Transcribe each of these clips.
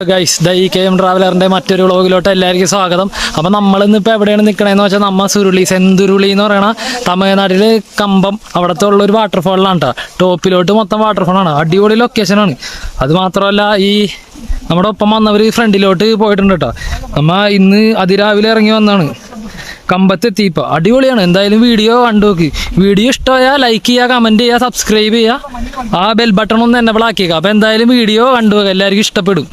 Guys the E K M ട്രാവലറിന്റെ മറ്റൊരു വ്ളോഗിലോട്ട് എല്ലാവർക്കും സ്വാഗതം. അപ്പോൾ നമ്മളിന്ന് ഇന്നിപ്പോൾ എവിടെയാണ് നിൽക്കണതെന്ന് വെച്ചാൽ നമ്മ സുരുളി സെന്തുരുളി എന്ന് പറയണ തമിഴ്നാട്ടിൽ കമ്പം അവിടുത്തെ ഉള്ള ഒരു വാട്ടർഫോളിലാണ് കേട്ടോ ടോപ്പിലോട്ട് മൊത്തം വാട്ടർഫോളാണ് അടിപൊളി ലൊക്കേഷനാണ് അത് മാത്രമല്ല ഈ നമ്മുടെ ഒപ്പം വന്നവർ ഫ്രണ്ടിലോട്ട് പോയിട്ടുണ്ട് കേട്ടോ നമ്മ ഇന്ന് അതിരാവിലെ ഇറങ്ങി വന്നാണ്. കമ്പത്തെത്തിയപ്പോൾ അടിപൊളിയാണ്. എന്തായാലും വീഡിയോ കണ്ടു നോക്ക്. വീഡിയോ ഇഷ്ടമായാൽ ലൈക്ക് ചെയ്യുക കമന്റ് ചെയ്യുക സബ്സ്ക്രൈബ് ചെയ്യുക ആ ബെൽ ബട്ടൺ ഒന്ന് എന്നെ ആക്കിയേക്കുക അപ്പോൾ എന്തായാലും വീഡിയോ കണ്ടു എല്ലാവർക്കും ഇഷ്ടപ്പെടും.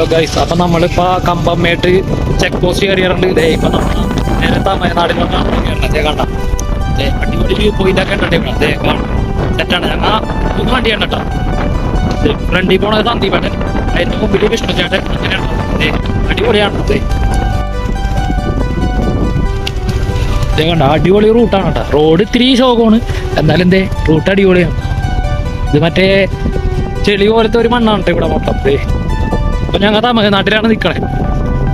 ഹലോ ഗൈസ് അപ്പൊ നമ്മളിപ്പോ കമ്പമ്മേട്ട് ചെക്ക് പോസ്റ്റ് കയറിയിട്ടുണ്ട്. ഇതേ ഇപ്പൊ നമ്മൾ നേരെ തമിഴ്നാടിലോട്ടാണ് ദേ അടിപൊളി ഉണ്ട് ഞങ്ങൾ മൂന്ന് വണ്ടിയാണ് കേട്ടോ. ഫ്രണ്ടിൽ പോണത് സന്ദീപേട്ടൻ അതിന്റെ മുമ്പിൽ വിഷ്ണു ചേട്ടൻ അങ്ങനെയാണ് അടിപൊളിയാണ്. കണ്ട? അടിപൊളി റൂട്ടാണ് കേട്ടോ. റോഡ് ഇത്തിരി ശോകമാണ്. എന്നാലും എന്തേ റൂട്ട് അടിപൊളിയാണ്. ഇത് മറ്റേ ചെളി പോലത്തെ ഒരു മണ്ണാണ് കേട്ടോ ഇവിടെ മൊത്തം. അപ്പൊ ഞങ്ങൾ തമിഴ്നാട്ടിലാണ് നിൽക്കണേ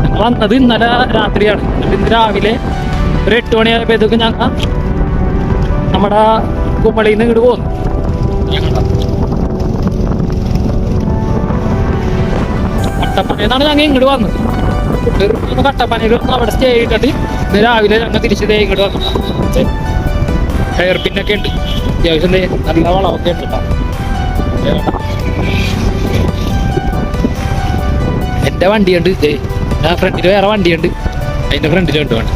ഞങ്ങൾ വന്നത് ഇന്നലെ രാത്രിയാണ്. ഇന്ന് രാവിലെ ഒരു എട്ട് മണിയായപ്പോഴത്തേക്ക് ഞങ്ങൾ നമ്മുടെ കുമ്മളിയിൽ നിന്ന് ഇങ്ങോട്ട് പോന്നു ഞങ്ങളുടെ കട്ടപ്പനയിലാണ് ഞങ്ങൾ ഇങ്ങോട്ട് വന്നത്. കട്ടപ്പനയിൽ വന്ന് അവിടെ സ്റ്റേ ചെയ്തിട്ട് ഇന്ന് രാവിലെ ഞങ്ങൾ തിരിച്ച് ദേ ഇങ്ങോട്ട് വന്നു. ഹെയർ പിന്നൊക്കെ ഉണ്ട്. അത്യാവശ്യം നല്ല വളമൊക്കെ ഉണ്ട് കേട്ടോ എന്റെ വണ്ടിയുണ്ട്. ദേ ആ ഫ്രണ്ടിൽ വേറെ വണ്ടിയുണ്ട്. അതിന്റെ ഫ്രണ്ടിലുണ്ട് വണ്ടി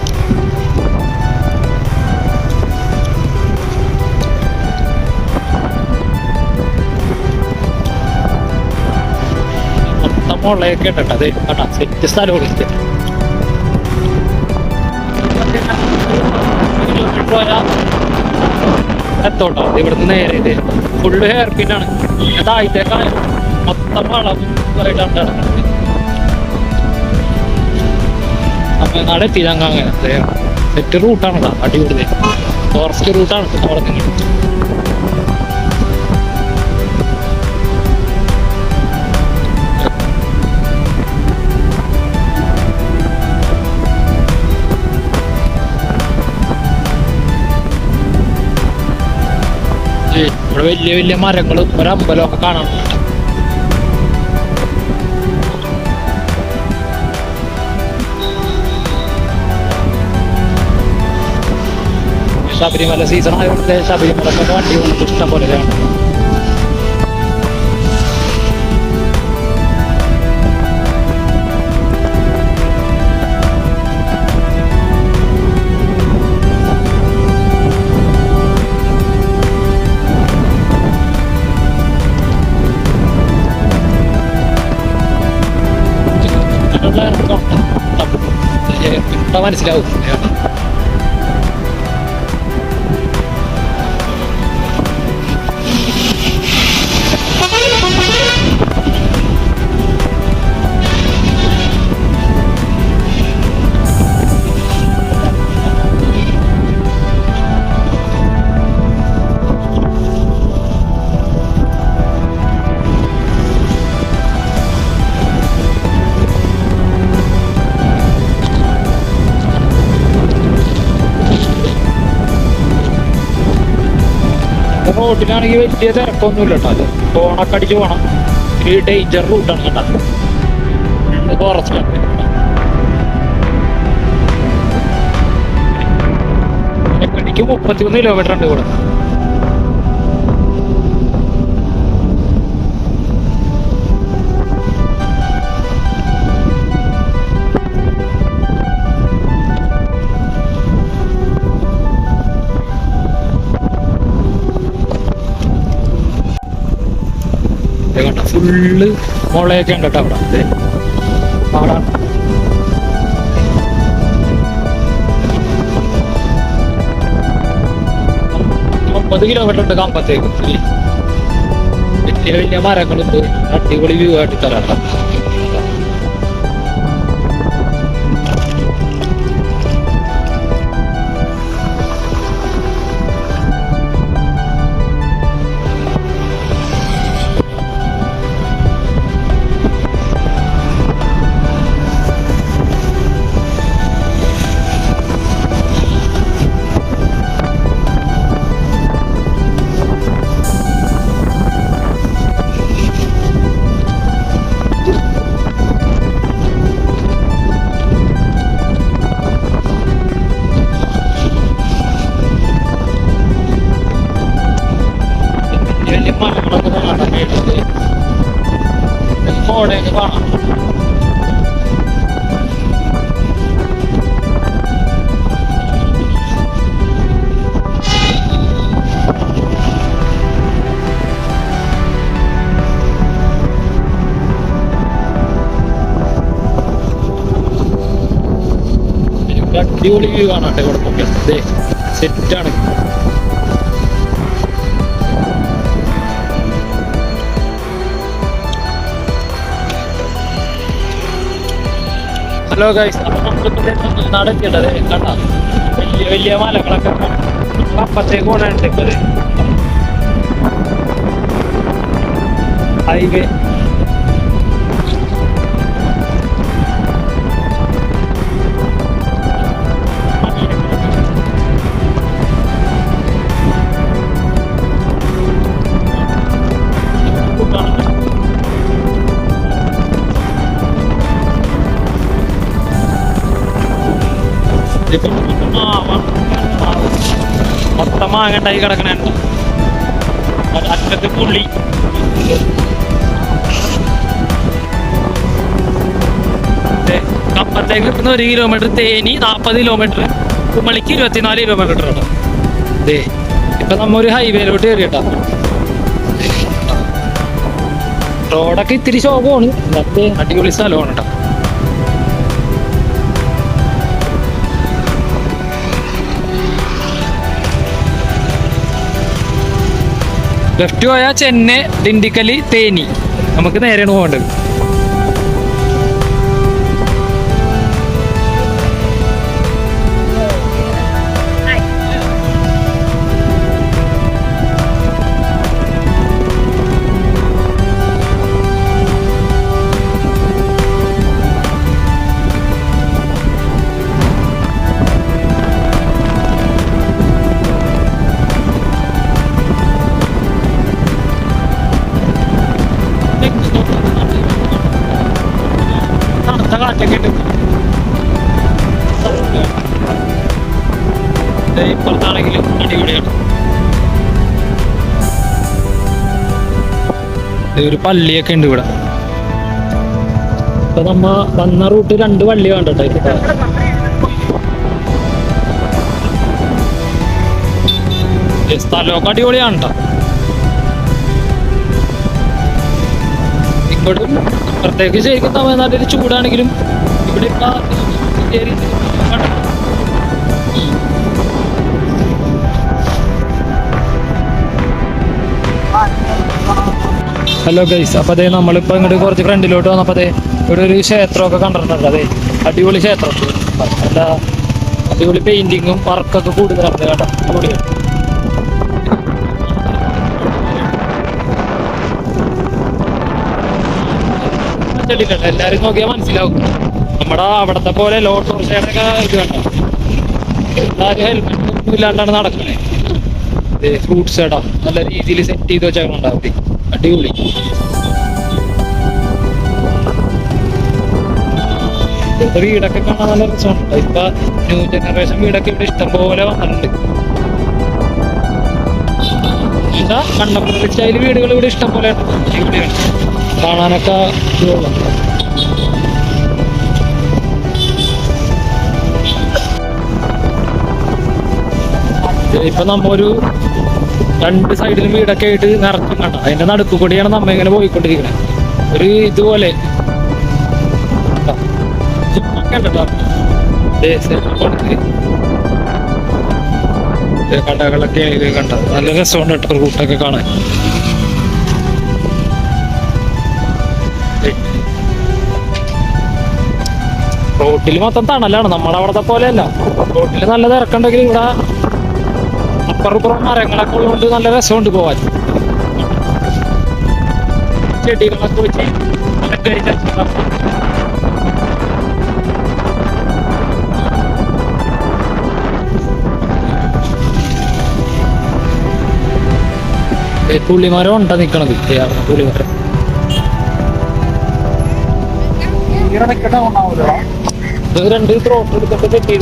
മൊത്തം മുളയൊക്കെ ഉണ്ട് കേട്ടോ അതെ കേട്ടോ സെറ്റ് സ്ഥലമാണ് ഇത്. കിലോമീറ്റർ പോയാ എത്തോട്ടോ? ഇവിടുന്ന് നേരെ ഇത്. ഫുള്ള് ഹെയർ പിന്നാണ് അതായിട്ടേക്കാണ് മൊത്തം വളം ആയിട്ടാണ് നടക്കുന്നത് തമിഴ്നാട് എത്തി ഞങ്ങൾ അങ്ങനെ സെറ്റ് റൂട്ടാണ് അടിപൊളി. ഫോറസ്റ്റ് റൂട്ടാണ് ഇവിടെ വലിയ വലിയ മരങ്ങളും ഒരമ്പലമൊക്കെ കാണാനുണ്ട് ശബരിമല സീസൺ ആയതുകൊണ്ട് ശബരിമലൊക്കെ വണ്ടി വന്നിട്ട് ഇഷ്ടം പോലെ കാണും അതിനുള്ള ഇറക്കം ഉണ്ടാവും. ഏ, ഇട്ടാ മനസ്സിലാവും റോഡിലാണെങ്കിൽ വലിയ തിരക്കൊന്നുമില്ല കേട്ടോ അത്. ഫോണൊക്കെ അടിച്ച് പോകണം ഈ ഡേഞ്ചർ റൂട്ടാണ് കേട്ടോ കുറച്ചിലാണ് എനിക്ക് മുപ്പത്തിമൂന്ന് കിലോമീറ്റർ ഉണ്ട് ഇവിടെ. ദേ കണ്ട. ഫുള്ള് മുളയൊക്കെ ഉണ്ട് കേട്ടോ അവിടെ. പാടാണ് മുപ്പത് കിലോമീറ്റർ ഉണ്ട് കമ്പത്തേക്ക്. വലിയ വലിയ മരങ്ങളുണ്ട്. അടിപൊളി വ്യൂ ആയിട്ട് തരാം അടിപൊളി വ്യൂ കാണാട്ടെ ഇവിടെ നോക്കിയാൽ സെറ്റാണ് ഹലോ ഗൈസ് അപ്പൊ നമ്മൾ എത്തിയിട്ടത് കണ്ട? വലിയ വലിയ മലകളൊക്കെ അപ്പത്തേക്ക് പോണുണ്ട് ഹൈവേ ഇതിപ്പം മൊത്തം മാങ്ങണ്ടായി കിടക്കണ. അറ്റത്ത് പുള്ളി. കപ്പത്തേക്ക് കിട്ടുന്ന ഒരു കിലോമീറ്റർ തേനി നാൽപ്പത് കിലോമീറ്റർ കുമ്മളിക്ക് ഇരുപത്തിനാല് കിലോമീറ്റർ കേട്ടോ ദേ ഇപ്പൊ നമ്മ ഒരു ഹൈവേയിലോട്ട് കയറി കേട്ടോ റോഡൊക്കെ ഇത്തിരി ഇന്നത്തെ അടിപൊളി സ്ഥലമാണ് കേട്ടോ. ലെഫ്റ്റ് പോയാൽ ചെന്നൈ ദിണ്ടിക്കൽ തേനി. നമുക്ക് നേരെയാണ് പോകേണ്ടത്. പള്ളിയൊക്കെ ഉണ്ട് ഇവിടെ. ഇപ്പൊ നമ്മ വന്ന റൂട്ട് രണ്ട് പള്ളി ദേ സ്ഥലമൊക്കെ അടിപൊളിയാണ് കേട്ടോ പ്രത്യേകിച്ച് ശരിക്കും തമിഴ്നാട്ടിൽ ചൂടാണെങ്കിലും ഇവിടെ ഇപ്പൊ ഹലോ ഗൈസ് അപ്പൊ അതെ നമ്മളിപ്പോ ഇങ്ങോട്ട് കുറച്ച് ഫ്രണ്ടിലോട്ട് വന്നപ്പോ അതെ ഇവിടെ ഒരു ക്ഷേത്രമൊക്കെ കണ്ടിട്ടുണ്ട് അതെ. അടിപൊളി ക്ഷേത്രം. എന്താ അടിപൊളി പെയിന്റിങ്ങും വർക്കൊക്കെ കൂടുതലാണ് കേട്ടോ. അടിപൊളിയാണ് എല്ലാവരും നോക്കിയാൽ മനസ്സിലാവും. നമ്മുടെ അവിടത്തെ പോലെ ലോട്ടോറിക്ഷയുടെ ഇത് കണ്ടോ? എല്ലാവരും ഹെൽമെറ്റ് ഒന്നും ഇല്ലാണ്ടാണ് നടക്കണേ. ഫ്രൂട്ട്സ് ഇടാ നല്ല രീതിയിൽ സെറ്റ് ചെയ്ത് വെച്ചേക്കണുണ്ടാവും അടിപൊളി. വീടൊക്കെ കാണാൻ നല്ല രസമാണ് ഇപ്പൊ ന്യൂ ജനറേഷൻ വീടൊക്കെ ഇവിടെ ഇഷ്ടം പോലെ വന്നിട്ടുണ്ട്. എന്താ? വീടുകൾ ഇവിടെ ഇഷ്ടം പോലെ ഉണ്ട്. അടിപൊളിയാണ്. കാണാനൊക്കെ. ഇപ്പൊ നമ്മ ഒരു രണ്ട് സൈഡിലും വീടൊക്കെ ആയിട്ട് നിറച്ചും കണ്ട. അതിന്റെ നടുക്ക് കൂടിയാണ് നമ്മ ഇങ്ങനെ പോയിക്കൊണ്ടിരിക്കുന്നത് ഒരു ഇതുപോലെ. കടകളൊക്കെ കണ്ട? നല്ല രസമുണ്ട് കേട്ടോ റൂട്ടൊക്കെ കാണാൻ. റോട്ടിൽ മൊത്തം തണലാണ് നമ്മളവിടത്തെ പോലെയല്ല. റോട്ടിൽ നല്ല തിരക്കുണ്ടെങ്കിൽ ഇവിടെ അപ്പുറപ്പുറം മരങ്ങളൊക്കെ ഉള്ളതുകൊണ്ട് നല്ല രസമുണ്ട് പോവാൻ. ചെടികളൊക്കെ വെച്ച് പുള്ളിമരം ഉണ്ടാ നിക്കണത്? ഏ, അവിടെ പുള്ളിമരം. ഇത് രണ്ട് ത്രോട്ട് എടുത്തിട്ട് സെറ്റ്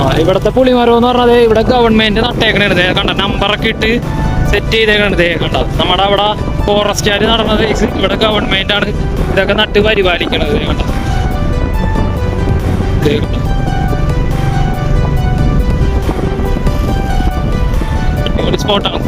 ആ ഇവിടത്തെ പുളിമരം എന്ന് പറഞ്ഞത് ഇവിടെ ഗവൺമെന്റ് നട്ടേക്കണത് ദേ കണ്ട നമ്പറൊക്കെ ഇട്ട് സെറ്റ് ചെയ്തേക്കണത് കണ്ട നമ്മുടെ അവിടെ ഫോറസ്റ്റുകാർ നടന്ന കേസ് ഇവിടെ ഗവൺമെന്റ് ആണ്. ഇതൊക്കെ നട്ട് പരിപാലിക്കണത്. കണ്ട. ഒരു സ്പോട്ടാണ്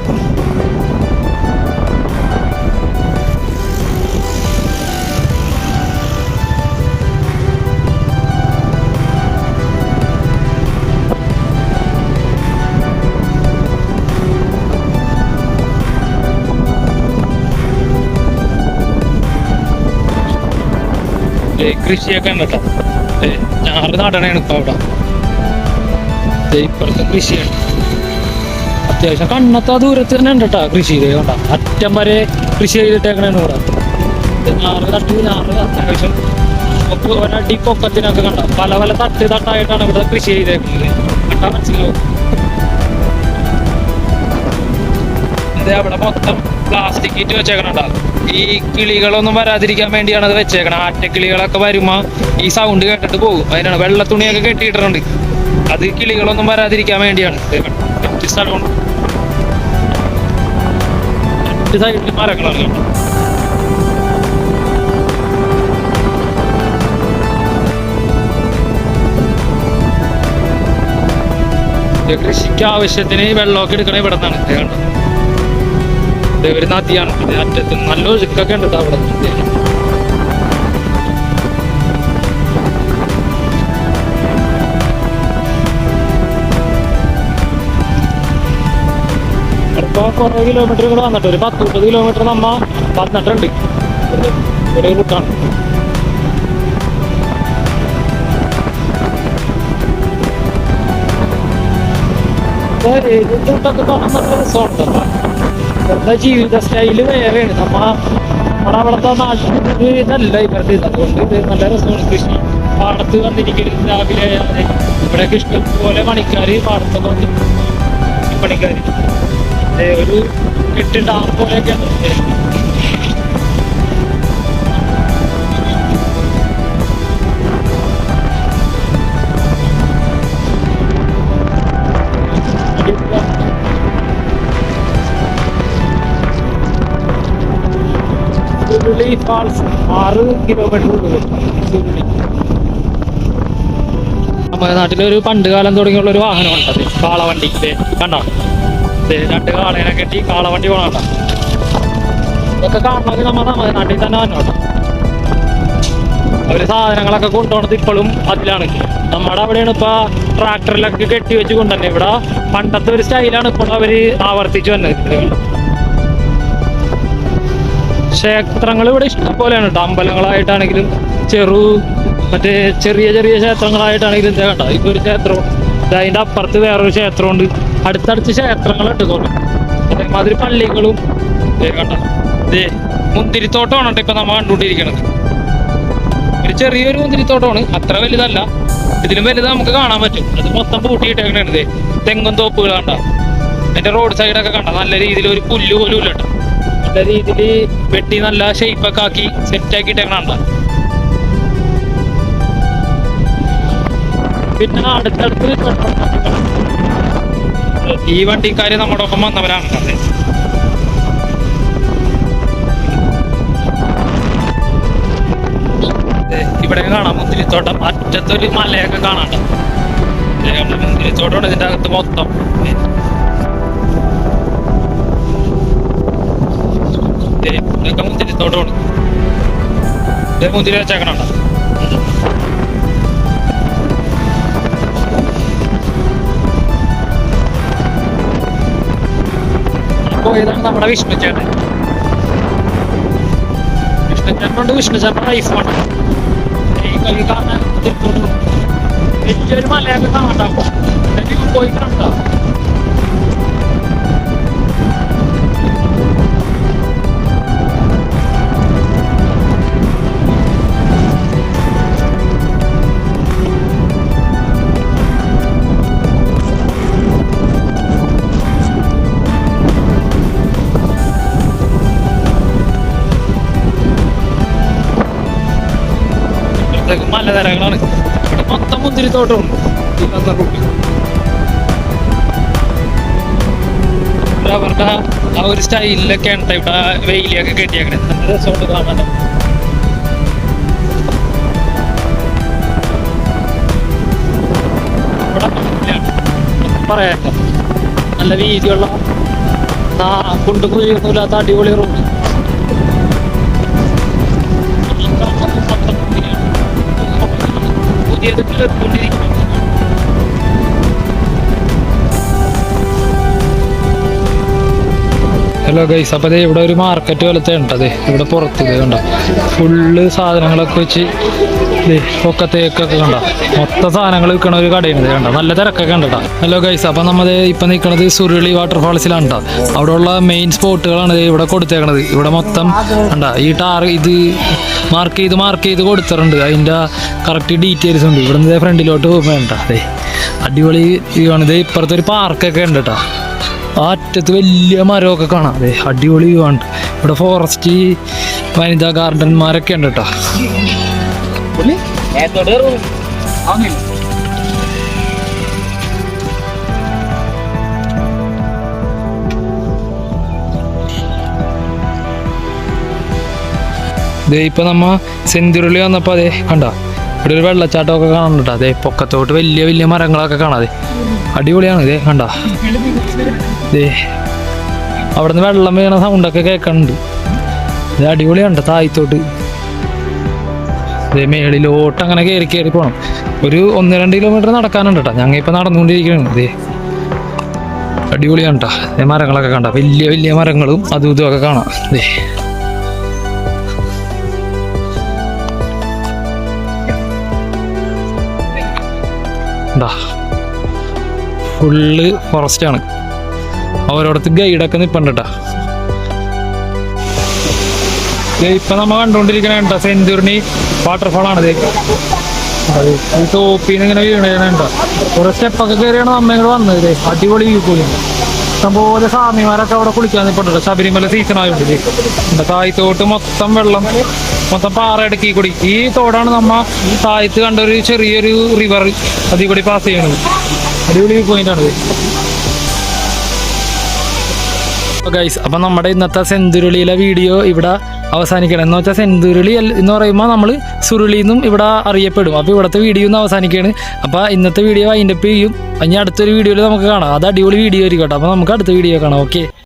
കൃഷിയൊക്കെ ഉണ്ട് കേട്ടോ ഞാറ് നടണേണ് ഇപ്പൊ അവിടെ. ഇപ്പുറത്തെ കൃഷിയാണ്. അത്യാവശ്യം കണ്ണത്ത ദൂരത്ത് തന്നെ ഉണ്ട് കേട്ടോ കൃഷി ദേ അറ്റം വരെ കൃഷി ചെയ്തിട്ടേക്കണേന്ന് ഇവിടെ. ഞാറ് തട്ടി ഞാറ് അത്യാവശ്യം ഒരടി പൊക്കത്തിനൊക്കെ കണ്ട. പല പല തട്ട് തട്ടായിട്ടാണ് ഇവിടെ കൃഷി ചെയ്തേക്കുന്നത്. കണ്ടാ മനസ്സിലാവും. അവിടെ മൊത്തം പ്ലാസ്റ്റിക് കിറ്റ് വെച്ചേക്കണുണ്ടാ? ഈ കിളികളൊന്നും വരാതിരിക്കാൻ വേണ്ടിയാണ് അത് വെച്ചേക്കണത് ആറ്റക്കിളികളൊക്കെ വരുമ്പോ ഈ സൗണ്ട് കേട്ടിട്ട് പോകും. അതിനാണ് വെള്ള തുണിയൊക്കെ കെട്ടിയിട്ടുണ്ട് അത് കിളികളൊന്നും വരാതിരിക്കാൻ വേണ്ടിയാണ്. കൃഷിക്ക് ആവശ്യത്തിന് വെള്ളമൊക്കെ എടുക്കണേ ഇവിടെ നിന്നാണ്. ഇത് ഒരു നദിയാണ്. അറ്റത്ത് നല്ല ഒഴുക്കൊക്കെ ഉണ്ട് അവിടെ. ഇപ്പൊ കുറെ കിലോമീറ്റർ കൂടെ വന്നിട്ട് ഒരു പത്ത് മുപ്പത് കിലോമീറ്റർ നമ്മ വന്നിട്ടുണ്ട്. ഒരു റൂട്ടാണ് ഇവരുടെ ജീവിത സ്റ്റൈൽ വേറെയാണ്. നമ്മ നമ്മുടെ അവിടുത്തെ നാട്ടിൽ ഇതല്ല ഇവരുടെ ഇത്. അതുകൊണ്ട് ഇത് നല്ല രസമാണ് കൃഷി. പാടത്ത് വന്നിരിക്കരുത് രാവിലെ ഇവിടെയൊക്കെ ഇഷ്ടംപോലെ പോലെ പണിക്കാര് പാടത്തൊക്കെ വന്ന് പണിക്കാർ ഒരു എട്ട് ഡാം ഉണ്ട് ഫാൾസ് ആറ് കിലോമീറ്റർ നമ്മുടെ നാട്ടിലൊരു പണ്ട് കാലം തുടങ്ങിയുള്ള ഒരു വാഹനം അത് കാളവണ്ടി കണ്ടോ? രണ്ട് കാളേനെ കെട്ടി കാളവണ്ടി പോകണ്ട ഇതൊക്കെ കാണണമെങ്കിൽ നമ്മൾ നമ്മുടെ നാട്ടിൽ തന്നെ വന്നോട്ടോ. അവർ സാധനങ്ങളൊക്കെ കൊണ്ടുപോണത് ഇപ്പോഴും അതിലാണ്. നമ്മുടെ അവിടെയാണ് ഇപ്പൊ ട്രാക്ടറിലൊക്കെ കെട്ടി വെച്ച് കൊണ്ടുതന്നെ ഇവിടെ പണ്ടത്തെ ഒരു സ്റ്റൈലാണ് ഇപ്പോൾ അവർ ആവർത്തിച്ചു വന്നത്. ക്ഷേത്രങ്ങൾ ഇവിടെ ഇഷ്ടംപോലെയാണ്. കേട്ടോ. അമ്പലങ്ങളായിട്ടാണെങ്കിലും ചെറു മറ്റേ ചെറിയ ചെറിയ ക്ഷേത്രങ്ങളായിട്ടാണെങ്കിലും ഇതേ കണ്ട. ഇപ്പൊ ഒരു ക്ഷേത്രം ഇത് അതിന്റെ അപ്പുറത്ത് വേറൊരു ക്ഷേത്രമുണ്ട്. അടുത്തടുത്ത് ക്ഷേത്രങ്ങളുണ്ട് തോന്നും അതേമാതിരി പള്ളികളും ദേ മുന്തിരിത്തോട്ടമാണ് കേട്ടോ ഇപ്പൊ നമ്മൾ കണ്ടുകൊണ്ടിരിക്കണത്. ഒരു ചെറിയൊരു മുന്തിരിത്തോട്ടമാണ്. അത്ര വലുതല്ല. ഇതിലും വലുത് നമുക്ക് കാണാൻ പറ്റും. അത് മൊത്തം പൂട്ടിയിട്ടേക്കണേ തെങ്ങും തോപ്പുകൾ കണ്ട. അതിന്റെ റോഡ് സൈഡൊക്കെ കണ്ട. നല്ല രീതിയിൽ ഒരു പുല്ല് പോലും ഇല്ല കേട്ടോ. നല്ല രീതിയിൽ വെട്ടി നല്ല ഷേപ്പൊക്കെ ആക്കി സെറ്റ് ആക്കിയിട്ടേക്കണ പിന്നെ അടുത്തടുത്ത് ഈ വണ്ടിക്കാര് നമ്മുടെ ഒപ്പം വന്നവരാണ് കണ്ടത് ഇവിടെ കാണാം മുന്തിരിത്തോട്ടം. അറ്റത്തൊരു മലയൊക്കെ കാണാണ്ട് ദേ, നമ്മൾ മുന്തിരിത്തോട്ടമാണ് ഇതിന്റെ അകത്ത് മൊത്തം. അകത്തോട്ട് പോകണം ഇത് മുന്തിരി വെച്ചേക്കണണ്ട പോയതാണ് നമ്മുടെ വിഷ്ണു ചേട്ടൻ. വിഷ്ണു ചേട്ടനുണ്ട് വിഷ്ണു ചേട്ടൻ ഐഫോൺ ഈ കാണാൻ വലിയൊരു മലയൊക്കെ കാണണ്ടാവും പോയി കണ്ടോ? ഇവിടത്തേക്ക് മലനിരകളാണ് ഇവിടെ മൊത്തം കാസർഗോഡ് ഇവിടെ അവരുടെ ആ ഒരു സ്റ്റൈലിലൊക്കെ ഉണ്ട് ഇവിടെ വെയിലൊക്കെ കെട്ടിയേക്കണേ. നല്ല രസമുണ്ട് കാണാൻ. പറയാ. നല്ല വീതിയുള്ള കുണ്ടും കുഴിയൊന്നുമില്ലാത്ത അടിപൊളി റോഡ് ഹലോ ഗൈസ് അപ്പോൾ ഇവിടെ ഒരു മാർക്കറ്റ് പോലത്തെ ഉണ്ട്. അതെ ഇവിടെ പുറത്ത് കണ്ട? ഫുള്ള് സാധനങ്ങളൊക്കെ വെച്ച് ദേ ഒക്കെ കണ്ട? മൊത്ത സാധനങ്ങൾ വിൽക്കണ ഒരു കടയുണ്ട് കണ്ട? നല്ല തിരക്കൊക്കെ ഉണ്ട്? ഹലോ ഗൈസ് അപ്പോൾ നമ്മൾ ഇപ്പം നിൽക്കുന്നത് സുരുളി വാട്ടർഫാൾസിലാണ് കേട്ടോ അവിടെയുള്ള മെയിൻ സ്പോട്ടുകളാണ് ഇവിടെ കൊടുത്തേക്കണത്. ഇവിടെ മൊത്തം കണ്ട? ഈ ടാർ ഇത് മാർക്ക് ചെയ്ത് മാർക്ക് ചെയ്ത് കൊടുത്തിട്ടുണ്ട്. അതിന്റെ കറക്റ്റ് ഡീറ്റെയിൽസ് ഉണ്ട്. ഇവിടെ ഫ്രണ്ടിലോട്ട് കേട്ടോ അതെ അടിപൊളി ഇതാണ് ഇത് ഇപ്പുറത്തെ ഒരു പാർക്കൊക്കെ ഉണ്ട് കേട്ടോ ആ അറ്റത്ത് വലിയ മരമൊക്കെ കാണാം. അതെ അടിപൊളി വ്യൂ ഇവിടെ ഫോറസ്റ്റ് വനിതാ ഗാർഡന്മാരൊക്കെ ഉണ്ട് കേട്ടോ ദേ ഇപ്പൊ നമ്മ സെന്തുരുളി വന്നപ്പോ അതെ കണ്ട? ഇവിടെ ഒരു വെള്ളച്ചാട്ടമൊക്കെ കാണുന്നുണ്ട് അതെ പൊക്കത്തോട്ട് വലിയ വലിയ മരങ്ങളൊക്കെ കാണാതെ അടിപൊളിയാണ് ഇതേ കണ്ട? അവിടുന്ന് വെള്ളം വീണ സൗണ്ടൊക്കെ കേൾക്കണുണ്ട് ഇത് അടിപൊളിയാണ് താഴ്ത്തോട്ട്. മേളിലോട്ട് അങ്ങനെ കയറി കയറി പോകണം ഒരു ഒന്ന് രണ്ട് കിലോമീറ്റർ നടക്കാനുണ്ട് കേട്ടോ ഞങ്ങൾ ഇപ്പം നടന്നുകൊണ്ടിരിക്കുകയാണ് ഇതേ അടിപൊളിയാണ് കേട്ടോ അതേ മരങ്ങളൊക്കെ കണ്ട. വലിയ വലിയ മരങ്ങളും അതും ഇതും ഒക്കെ കാണാം. ഇതേ എന്താ ഫുള്ള് ഫോറസ്റ്റ് ആണ്. ഓരോടത്ത് ഗൈഡൊക്കെ നിൽപ്പുണ്ട് കേട്ടാ ഇപ്പൊ നമ്മ കണ്ടോണ്ടിരിക്കണ സെഞ്ചുറിനി വാട്ടർഫാൾ ആണ് അത് ഈ ടോപ്പിന്ന് ഇങ്ങനെ വീണേണ്ട കുറെ സ്റ്റെപ്പൊക്കെ കയറിയാണ് നമ്മ ഇങ്ങനെ വന്നത് അടിപൊളി വ്യൂ പോയി. ഇഷ്ടംപോലെ സ്വാമിമാരൊക്കെ അവിടെ കുളിക്കാൻ നിൽപ്പുണ്ടല്ലോ ശബരിമല സീസൺ ആയതുകൊണ്ട് ഇത് താഴത്തോട്ട് മൊത്തം വെള്ളം മൊത്തം പാറ ഇടക്കി കൂടി. ഈ തോടാണ് നമ്മ താഴത്ത് കണ്ട ഒരു ചെറിയൊരു റിവർ അതിൽ കൂടി പാസ് ചെയ്യണത്. അടിപൊളി പോയിന്റ് ആണ് ഗൈസ് അപ്പൊ നമ്മുടെ ഇന്നത്തെ സെന്തുരുളിയിലെ വീഡിയോ ഇവിടെ അവസാനിക്കണം. എന്ന് വെച്ചാൽ സെന്തുരുളി എന്ന് പറയുമ്പോൾ നമ്മൾ സുരുളി എന്നും ഇവിടെ അറിയപ്പെടും. അപ്പോൾ ഇവിടുത്തെ വീഡിയോ ഒന്ന് അവസാനിക്കുകയാണ് അപ്പോൾ ഇന്നത്തെ വീഡിയോ അതിന്റെ ചെയ്യും. ഇനി അടുത്തൊരു വീഡിയോയിൽ നമുക്ക് കാണാം. അത് അടിപൊളി വീഡിയോ ആയിരിക്കും കേട്ടോ. അപ്പോൾ നമുക്ക് അടുത്ത വീഡിയോ കാണാം. ഓക്കെ